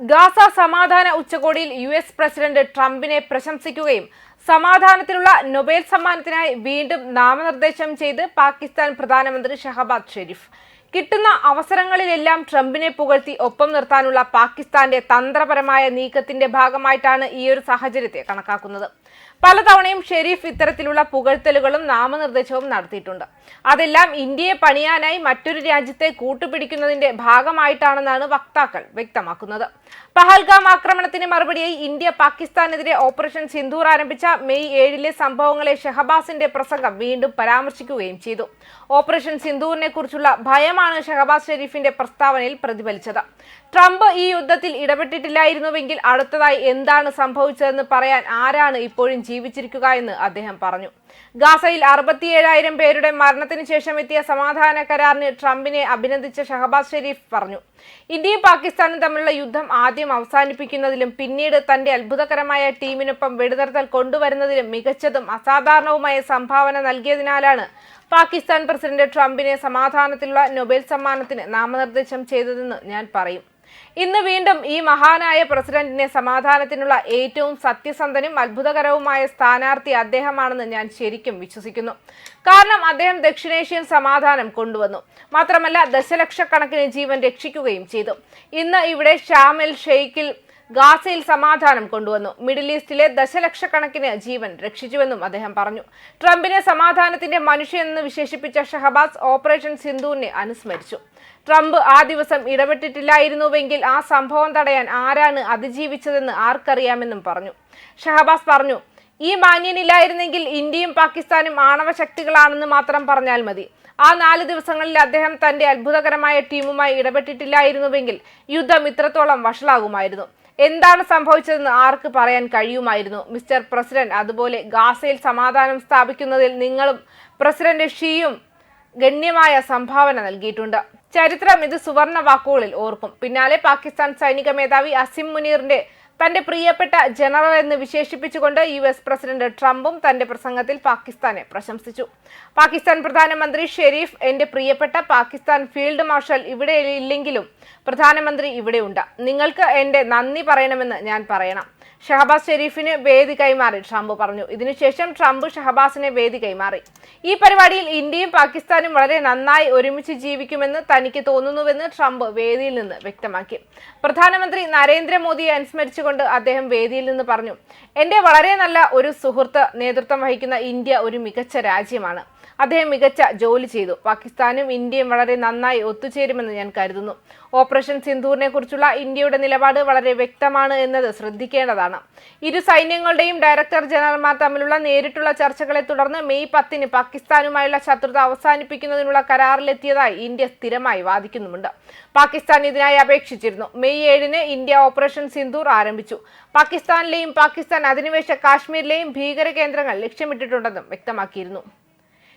Gaza സമാധാന ഉച്ചകോടിയിൽ U S president ട്രംപിനെ പ്രശംസിക്കുകയും സമാധാനത്തിനുള്ള നൊബേൽ സമ്മാനത്തിനായി വീണ്ടും നാമനിർദ്ദേശം ചെയ്ത് പാകിസ്ഥാൻ പ്രധാനമന്ത്രി ഷഹബാദ് ഷെരീഫ്. കിട്ടുന്ന അവസരങ്ങളിലെല്ലാം ട്രംപിനെ പുകഴ്ത്തി ഒപ്പം നിർത്താനുള്ള പാകിസ്ഥാന്റെ തന്ത്രപരമായ നീക്കത്തിന്റെ ഭാഗമായിട്ടാണ് ഈ ഒരു സാഹചര്യത്തെ കണക്കാക്കുന്നത്. പലതവണയും ഷെരീഫ് ഇത്തരത്തിലുള്ള പുകഴ്ത്തലുകളും നാമനിർദ്ദേശവും നടത്തിയിട്ടുണ്ട്. അതെല്ലാം ഇന്ത്യയെ പണിയാനായി മറ്റൊരു രാജ്യത്തെ കൂട്ടുപിടിക്കുന്നതിന്റെ ഭാഗമായിട്ടാണെന്നാണ് വക്താക്കൾ വ്യക്തമാക്കുന്നത്. പഹൽഗാം ആക്രമണത്തിന് മറുപടിയായി ഇന്ത്യ പാകിസ്ഥാനെതിരെ ഓപ്പറേഷൻ സിന്ധൂർ ആരംഭിച്ച മെയ് ഏഴിലെ സംഭവങ്ങളെ ഷഹബാസിന്റെ പ്രസംഗം വീണ്ടും പരാമർശിക്കുകയും ചെയ്തു. ഓപ്പറേഷൻ സിന്ദൂറിനെ കുറിച്ചുള്ള ഭയമാണ് ഷഹബാസ് ഷെരീഫിന്റെ പ്രസ്താവനയിൽ പ്രതിഫലിച്ചത്. ട്രംപ് ഈ യുദ്ധത്തിൽ ഇടപെട്ടിട്ടില്ലായിരുന്നുവെങ്കിൽ അടുത്തതായി എന്താണ് സംഭവിച്ചതെന്ന് പറയാൻ ആരാണ് ഇപ്പോഴും ജീവിച്ചിരിക്കുക എന്ന് അദ്ദേഹം പറഞ്ഞു. ഗാസയിൽ അറുപത്തിയേഴായിരം പേരുടെ മരണത്തിന് ശേഷം എത്തിയ സമാധാന കരാറിന് ട്രംപിനെ അഭിനന്ദിച്ച ഷഹബാസ് ഷെരീഫ് പറഞ്ഞു. ഇന്ത്യയും പാകിസ്ഥാനും തമ്മിലുള്ള യുദ്ധം ആദ്യം അവസാനിപ്പിക്കുന്നതിലും പിന്നീട് തന്റെ അത്ഭുതകരമായ ടീമിനൊപ്പം വെടിനിർത്തൽ കൊണ്ടുവരുന്നതിലും മികച്ചതും അസാധാരണവുമായ സംഭാവന നൽകിയതിനാലാണ് പാകിസ്ഥാൻ പ്രസിഡന്റ് ട്രംപിനെ സമാധാനത്തിലുള്ള നൊബേൽ സമ്മാനത്തിന് നാമനിർദ്ദേശം ചെയ്തതെന്ന് ഞാൻ പറയും. ഇന്ന് വീണ്ടും ഈ മഹാനായ പ്രസിഡന്റിനെ സമാധാനത്തിനുള്ള ഏറ്റവും സത്യസന്ധനും അത്ഭുതകരവുമായ സ്ഥാനാർത്ഥി അദ്ദേഹമാണെന്ന് ഞാൻ ശരിക്കും വിശ്വസിക്കുന്നു. കാരണം അദ്ദേഹം ദക്ഷിണേഷ്യൻ സമാധാനം കൊണ്ടുവന്നു. മാത്രമല്ല ദശലക്ഷക്കണക്കിന് ജീവൻ രക്ഷിക്കുകയും ചെയ്തു. ഇന്ന് ഇവിടെ ഷാമിൽ ഷെയ്ഖിൽ ഗാസയിൽ സമാധാനം കൊണ്ടുവന്നു. മിഡിൽ ഈസ്റ്റിലെ ദശലക്ഷക്കണക്കിന് ജീവൻ രക്ഷിച്ചുവെന്നും അദ്ദേഹം പറഞ്ഞു. ട്രംപിനെ സമാധാനത്തിന്റെ മനുഷ്യനെന്ന് വിശേഷിപ്പിച്ച ഷഹബാസ് ഓപ്പറേഷൻ സിന്ധുവിനെ അനുസ്മരിച്ചു. ട്രംപ് ആ ദിവസം ഇടപെട്ടിട്ടില്ലായിരുന്നുവെങ്കിൽ ആ സംഭവം തടയാൻ ആരാണ് അതിജീവിച്ചതെന്ന് ആർക്കറിയാമെന്നും പറഞ്ഞു. ഷഹബാസ് പറഞ്ഞു ഈ മാന്യനില്ലായിരുന്നെങ്കിൽ ഇന്ത്യയും പാകിസ്ഥാനും ആണവ ശക്തികളാണെന്ന് മാത്രം പറഞ്ഞാൽ മതി. ആ നാല് ദിവസങ്ങളിൽ അദ്ദേഹം തന്റെ അത്ഭുതകരമായ ടീമുമായി ഇടപെട്ടിട്ടില്ലായിരുന്നുവെങ്കിൽ യുദ്ധം ഇത്രത്തോളം വഷളാകുമായിരുന്നു. എന്താണ് സംഭവിച്ചതെന്ന് ആർക്ക് പറയാൻ കഴിയുമായിരുന്നു? മിസ്റ്റർ പ്രസിഡന്റ് അതുപോലെ ഗാസയിൽ സമാധാനം സ്ഥാപിക്കുന്നതിൽ നിങ്ങളും പ്രസിഡന്റ് ഷിയും ഗണ്യമായ സംഭാവന നൽകിയിട്ടുണ്ട്. ചരിത്രം ഇത് സുവർണ വാക്കുകളിൽ ഓർക്കും. പിന്നാലെ പാകിസ്ഥാൻ സൈനിക മേധാവി അസിം മുനീറിന്റെ തന്റെ പ്രിയപ്പെട്ട ജനറൽ എന്ന് വിശേഷിപ്പിച്ചുകൊണ്ട് യു എസ് പ്രസിഡന്റ് ട്രംപും തന്റെ പ്രസംഗത്തിൽ പാകിസ്ഥാനെ പ്രശംസിച്ചു. പാകിസ്ഥാൻ പ്രധാനമന്ത്രി ഷെരീഫ് എന്റെ പ്രിയപ്പെട്ട പാകിസ്ഥാൻ ഫീൽഡ് മാർഷൽ ഇവിടെ ഇല്ലെങ്കിലും പ്രധാനമന്ത്രി ഇവിടെയുണ്ട്. നിങ്ങൾക്ക് എന്റെ നന്ദി പറയണമെന്ന് ഞാൻ പറയണം. ഷഹബാസ് ഷെരീഫിന് വേദി കൈമാറി ട്രംപ് പറഞ്ഞു. ഇതിനുശേഷം ട്രംപ് ഷഹബാസിനെ വേദി കൈമാറി. ഈ പരിപാടിയിൽ ഇന്ത്യയും പാകിസ്ഥാനും വളരെ നന്നായി ഒരുമിച്ച് ജീവിക്കുമെന്ന് തനിക്ക് തോന്നുന്നുവെന്ന് ട്രംപ് വേദിയിൽ നിന്ന് വ്യക്തമാക്കി. പ്രധാനമന്ത്രി നരേന്ദ്രമോദിയെ അനുസ്മരിച്ചുകൊണ്ട് അദ്ദേഹം വേദിയിൽ നിന്ന് പറഞ്ഞു എന്റെ വളരെ നല്ല ഒരു സുഹൃത്ത് നേതൃത്വം വഹിക്കുന്ന ഇന്ത്യ ഒരു മികച്ച രാജ്യമാണ്. അദ്ദേഹം മികച്ച ജോലി ചെയ്തു. പാകിസ്ഥാനും ഇന്ത്യയും വളരെ നന്നായി ഒത്തുചേരുമെന്ന് ഞാൻ കരുതുന്നു. ഓപ്പറേഷൻ സിന്ധൂറിനെ കുറിച്ചുള്ള ഇന്ത്യയുടെ നിലപാട് വളരെ വ്യക്തമാണ് എന്നത് ശ്രദ്ധിക്കേണ്ടതാണ്. ഇരു സൈന്യങ്ങളുടെയും ഡയറക്ടർ ജനറൽമാർ തമ്മിലുള്ള നേരിട്ടുള്ള ചർച്ചകളെ തുടർന്ന് മെയ് പത്തിന് പാകിസ്ഥാനുമായുള്ള ശത്രുത അവസാനിപ്പിക്കുന്നതിനുള്ള കരാറിലെത്തിയതായി ഇന്ത്യ സ്ഥിരമായി വാദിക്കുന്നുമുണ്ട്. പാകിസ്ഥാൻ ഇതിനായി അപേക്ഷിച്ചിരുന്നു. മെയ് ഏഴിന് ഇന്ത്യ ഓപ്പറേഷൻ സിന്ധൂർ ആരംഭിച്ചു. പാകിസ്ഥാനിലെയും പാകിസ്ഥാൻ അധിനിവേശ കാശ്മീരിലെയും ഭീകര കേന്ദ്രങ്ങൾ ലക്ഷ്യമിട്ടിട്ടുണ്ടെന്നും വ്യക്തമാക്കിയിരുന്നു.